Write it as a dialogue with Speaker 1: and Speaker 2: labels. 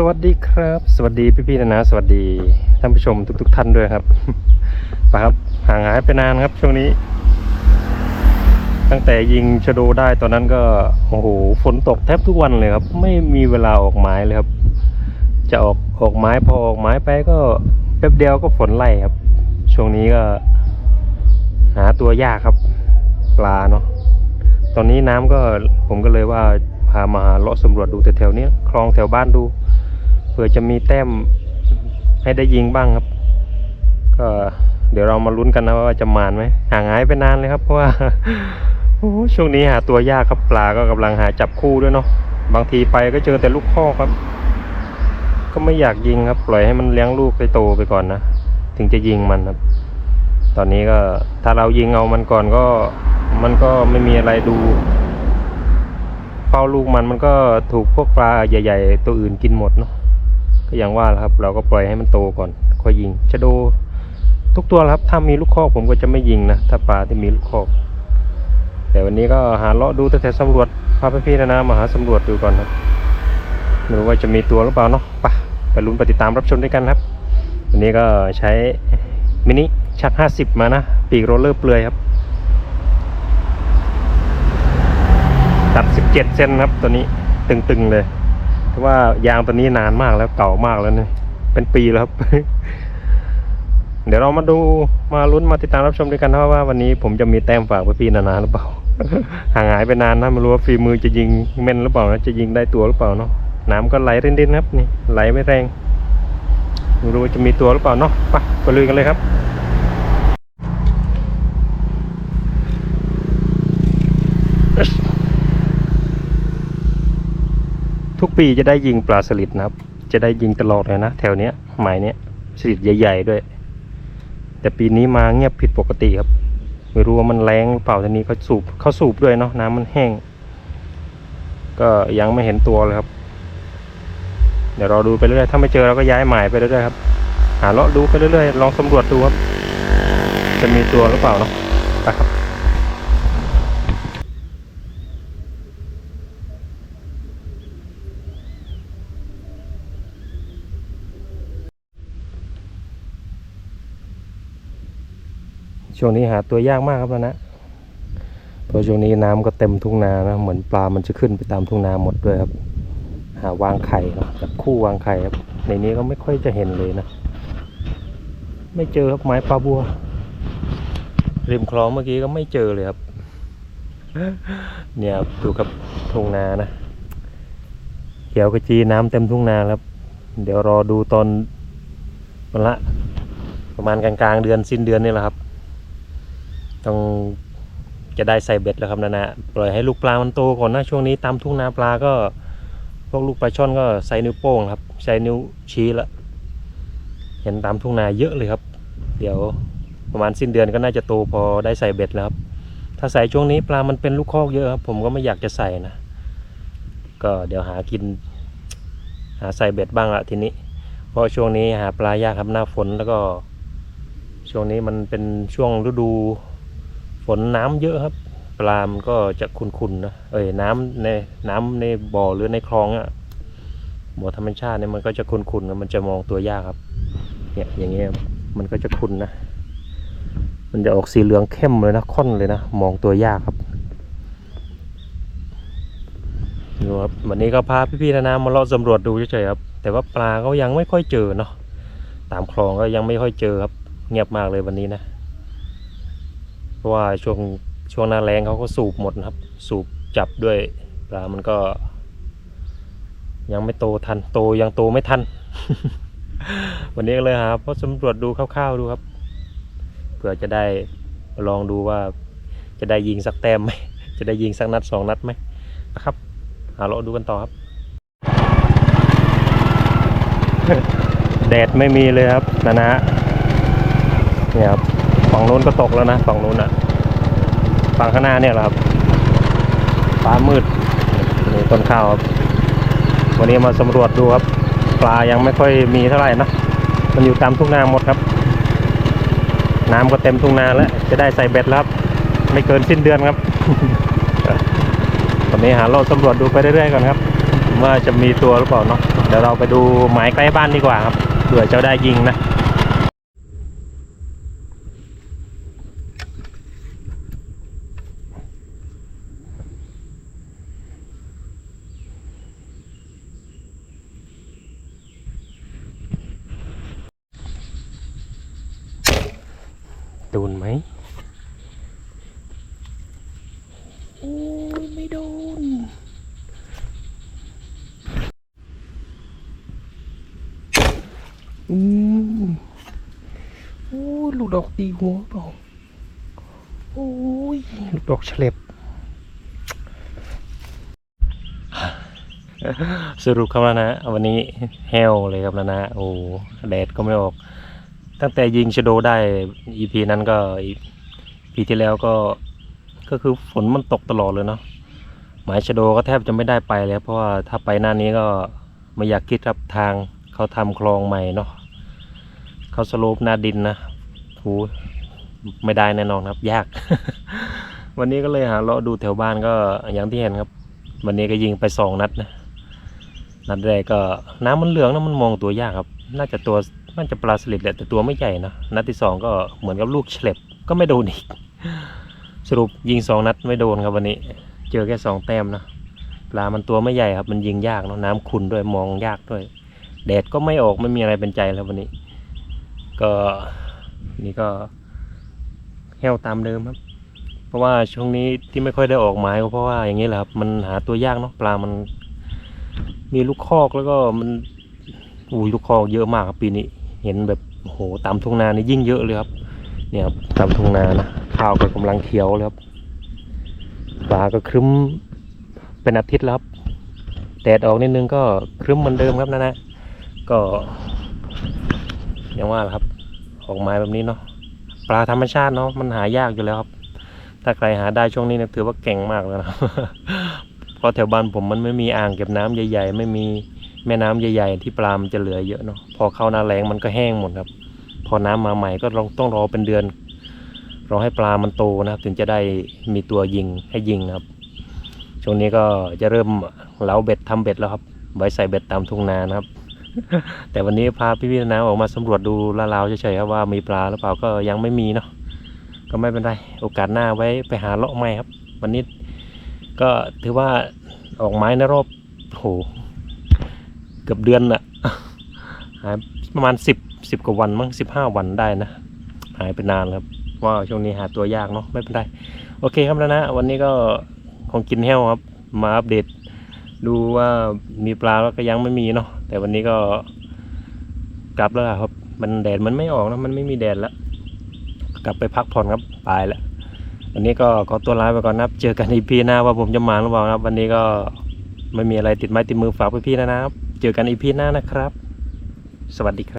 Speaker 1: สวัสดีครับ สวัสดีพี่ๆนะนะสวัสดีท่านผู้ชมทุกๆท่านด้วยครับไปครับห่างหายไปนานครับช่วงนี้ ตั้งแต่ยิงชะโดได้ตอนนั้นก็โอ้โหฝนตกแทบทุกวันเลยครับ ไม่มีเวลาออกไม้เลยครับ จะออกออกไม้พอออกไม้ไปก็แป๊บเดียวก็ฝนไล่ครับ ช่วงนี้ก็ หาตัวยากครับปลาเนาะตอนนี้น้ำก็ผมก็เลยว่าพามาเลาะสำรวจดูแถวๆนี้คลองแถวบ้านดู ผื่อจะมีแต้มให้ได้ยิงบ้างครับ ก็เดี๋ยวเรามาลุ้นกันนะว่าจะมานไหมห่างหายไปนานเลยครับเพราะว่าโอ้ช่วงนี้หาตัวยากครับปลาก็กำลังหาจับคู่ด้วยเนาะบางทีไปก็เจอแต่ลูกข้อครับ ก็ไม่อยากยิงครับ ปล่อยให้มันเลี้ยงลูกไปโตไปก่อนนะถึงจะยิงมันครับ ตอนนี้ก็ถ้าเรายิงเอามันก่อนก็ มันก็ไม่มีอะไรดูเฝ้าลูกมันมันก็ถูกพวกปลาใหญ่ ๆ ตัวอื่นกินหมดเนาะ ก็อย่างว่าแหละครับ เราก็ปล่อยให้มันโตก่อนค่อยยิงชะโดทุกตัวครับ ถ้ามีลูกคอกผมก็จะไม่ยิงนะถ้าปลาที่มีลูกคอก แต่วันนี้ก็หาเลาะดูแต่แต่สำรวจพาพี่ๆนะนะมาหาสำรวจดูก่อนครับไม่รู้ว่าจะมีตัวหรือเปล่าเนาะไปไปลุ้นไปติดตามรับชมด้วยกันครับ วันนี้ก็ใช้มินิชัก 50 มานะ ปีกโรลเลอร์เปลือยครับ ตัด 17 เซนครับตัวนี้ตึงๆเลย ว่ายางตัวนี้นานมากแล้วเก่ามากแล้วเนี่ยเป็นปีแล้วครับ เดี๋ยวเรามาดูมาลุ้นมาติดตามรับชมด้วยกันนะว่าวันนี้ผมจะมีแต้มฝากไปพี่นานาหรือเปล่าห่างหายไปนานนะไม่รู้ว่าฝีมือจะยิงแม่นหรือเปล่านะจะยิงได้ตัวหรือเปล่าเนาะน้ำก็ไหลเรินๆครับนี่ไหลไม่แรงไม่รู้ว่าจะมีตัวหรือเปล่าเนาะไปไปลุยกันเลยครับ ทุกปีจะได้ยิงปลาสลิดนะครับ จะได้ยิงตลอดเลยนะแถวเนี้ยหมายเนี้ยสลิดใหญ่ ๆด้วย แต่ปีนี้มาเงียบผิดปกติครับ ไม่รู้ว่ามันแรงหรือเปล่าทีนี้เขาสูบเขาสูบด้วยเนาะน้ำมันแห้ง ก็ยังไม่เห็นตัวเลยครับ เดี๋ยวราดูไปเรื่อยๆถ้าไม่เจอเราก็ย้ายหมายไปเรื่อยๆครับ หาเลาะดูไปเรื่อยๆลองสำรวจดูครับ จะมีตัวหรือเปล่าเนาะไปครับ ช่วงนี้หาตัวยากมากครับแล้วนะเพราะช่วงนี้น้ำก็เต็มทุ่งนานะเหมือนปลามันจะขึ้นไปตามทุ่งนาหมดด้วยครับ หาวางไข่เนาะจับคู่วางไข่ครับ ในนี้ก็ไม่ค่อยจะเห็นเลยนะ ไม่เจอครับไม้ปลาบัว ริมคลองเมื่อกี้ก็ไม่เจอเลยครับ เนี่ยครับดูครับทุ่งนานะเขียวกระจีน้ำเต็มทุ่งนาแล้วครับ เดี๋ยวรอดูตอนวันละประมาณกลางๆเดือนสิ้นเดือนนี่แหละครับ ต้องจะได้ใส่เบ็ดแล้วครับนานาปล่อยให้ลูกปลามันโตก่อนนะช่วงนี้ตามทุ่งนาปลาก็ พวกลูกปลาช่อนก็ใส่นิ้วโป้งครับใช้นิ้วชี้ละเห็นตามทุ่งนาเยอะเลยครับ เดี๋ยวประมาณสิ้นเดือนก็น่าจะโตพอได้ใส่เบ็ดแล้วครับ ถ้าใส่ช่วงนี้ปลามันเป็นลูกคอกเยอะครับผมก็ไม่อยากจะใส่นะ ก็เดี๋ยวหากิน หาใส่เบ็ดบ้างละทีนี้ เพราะช่วงนี้หาปลายากครับหน้าฝนแล้วก็ ช่วงนี้มันเป็นช่วงฤดู ฝนน้ำเยอะครับ ปลามันก็จะขุ่นๆนะเอ้ยน้ำในน้ำในบ่อหรือในคลองอะ่ะบ่อธรรมชาติเนี่ยมันก็จะขุ่นๆนะมันจะมองตัวยากครับ เนี่ยอย่างเงี้ยมันก็จะขุ่นนะมันจะออกสีเหลืองเข้มเลยนะค่อนเลยนะมองตัวยากครับดูครับวันนี้ก็พาพี่ๆนะนะมาเลาะสำรวจดูเฉยๆครับ แต่ว่าปลาก็ยังไม่ค่อยเจอเนาะตามคลองก็ยังไม่ค่อยเจอครับ เงียบมากเลยวันนี้นะ ราะว่าช่วงช่วงหน้าแรงเขาก็สูบหมดนะครับ สูบจับด้วยปลามันก็ ยังไม่โตทัน โตยังโตไม่ทัน วันนี้ก็เลยหาเพราะสำรวจดูคร่าวๆดูครับเผื่อจะได้ลองดูว่าจะได้ยิงสักแต้มไหมจะได้ยิงสักนัดสองนัดไหมนะครับหาเราดูกันต่อครับ แดดไม่มีเลยครับนะนะเนี่ยครับ ฝั่งนู้นก็ตกแล้วนะฝั่งนู้นอะฝั่งข้างหน้าเนี่ยแหละครับฟ้ามืดนี่ต้นข้าวครับ วันนี้มาสำรวจดูครับ ปลายังไม่ค่อยมีเท่าไหร่นะมันอยู่ตามทุ่งนาหมดครับ น้ำก็เต็มทุ่งนาแล้ว จะได้ใส่เบ็ดแล้วครับไม่เกินสิ้นเดือนครับตอนนี้หาเราสำรวจดูไปเรื่อยๆก่อนครับ ว่าจะมีตัวหรือเปล่าเนาะเดี๋ยวเราไปดูหมายใกล้บ้านดีกว่าครับเผื่อจะได้ยิงนะ ดนไหมโอ้ยไม่โดน อืมโอ้ยลูกดอกตีหัวเปล่าโอ้ยลูกดอกเฉลบสรุปครับแล้วนะวันนี้แฮวเลยครับแล้วนะโอ้แดดก็ไม่ออก ตั้งแต่ยิงชโดได้ EP นั้นก็ EP ที่แล้วก็ก็คือฝนมันตกตลอดเลยเนาะหมายชโดก็แทบจะไม่ได้ไปแล้ว เพราะว่าถ้าไปหน้านี้ก็ไม่อยากคิดครับทางเขาทำคลองใหม่เนาะเขาสโลปหน้าดินนะโหไม่ได้แน่นอนครับ ยาก วันนี้ก็เลยหาเลาะดูแถวบ้านก็อย่างที่เห็นครับ วันนี้ก็ยิงไปสองนัดนะนัดแรกก็น้ำมันเหลืองนะมันมองตัวยากครับ น่าจะตัว น่าจะปลาสลิดแหละแต่ตัวไม่ใหญ่นะนัดที่สองก็เหมือนกับลูกเฉลบก็ไม่โดนอีก สรุปยิงสองนัดไม่โดนครับวันนี้ เจอแค่สองแต้มนะปลามันตัวไม่ใหญ่ครับ มันยิงยากเนาะน้ำขุ่นด้วยมองยากด้วย แดดก็ไม่ออกไม่มีอะไรเป็นใจแล้ววันนี้ ก็นี่ก็แห้วตามเดิมครับ เพราะว่าช่วงนี้ที่ไม่ค่อยได้ออกหมายก็เพราะว่าอย่างนี้แหละครับมันหาตัวยากเนาะปลามันมีลูกคอกแล้วก็มันอุ้ยลูกคอกเยอะมากครับปีนี้ เห็นแบบโหตามทุ่งนานี่ยิ่งเยอะเลยครับ เนี่ยครับตามทุ่งนานะข้าวก็กำลังเขียวเลยครับฟ้าก็ครึ้มเป็นอาทิตย์แล้วครับแดดออกนิดนึงก็ครึ้มเหมือนเดิมครับนะนะก็อย่างว่าแหละครับ ออกไม้แบบนี้เนาะปลาธรรมชาติเนาะมันหายากอยู่แล้วครับ ถ้าใครหาได้ช่วงนี้เนี่ยถือว่าเก่งมากแล้วนะเพราะแถวบ้านผมมันไม่มีอ่างเก็บน้ำใหญ่ ๆ ไม่มี แม่น้ำใหญ่ๆ ที่ปลามันจะเหลือเยอะเนาะพอเข้าหน้าแล้งมันก็แห้งหมดครับ พอน้ำมาใหม่ก็ต้องต้องรอเป็นเดือนรอให้ปลามันโตนะครับ ถึงจะได้มีตัวยิงให้ยิงครับ ช่วงนี้ก็จะเริ่มเล้าเบ็ดทำเบ็ดแล้วครับไว้ใส่เบ็ดตามทุ่งนานะครับ แต่วันนี้พาพี่ๆนะออกมาสำรวจดูลาลาวเฉยๆครับว่ามีปลาหรือเปล่าก็ยังไม่มีเนาะก็ไม่เป็นไรโอกาสหน้าไว้ไปหาเลาะใหม่ครับ วันนี้ก็ถือว่าออกไม้ในรอบโห เกือบเดือนอะหายประมาณสิบสิบกว่าวันมั้งสิบห้าวันได้นะ หายไปนานครับว่าช่วงนี้หาตัวยากเนาะไม่เป็นไรโอเคครับแล้วนะ วันนี้ก็คงกินแห้วครับ มาอัปเดต ดูว่ามีปลาแล้วก็ยังไม่มีเนาะแต่วันนี้ก็กลับแล้วครับ มันแดดมันไม่ออกนะมันไม่มีแดดแล้ว กลับไปพักผ่อนครับไปแล้ววันนี้ก็ขอตัวลาไปก่อนนะเจอกันอีพีหน้าว่าผมจะมาหรือเปล่านะครับวันนี้ก็ไม่มีอะไรติดไม้ติดมือฝากพี่ๆนะครับ เจอกันอีพีหน้านะครับ สวัสดีครับ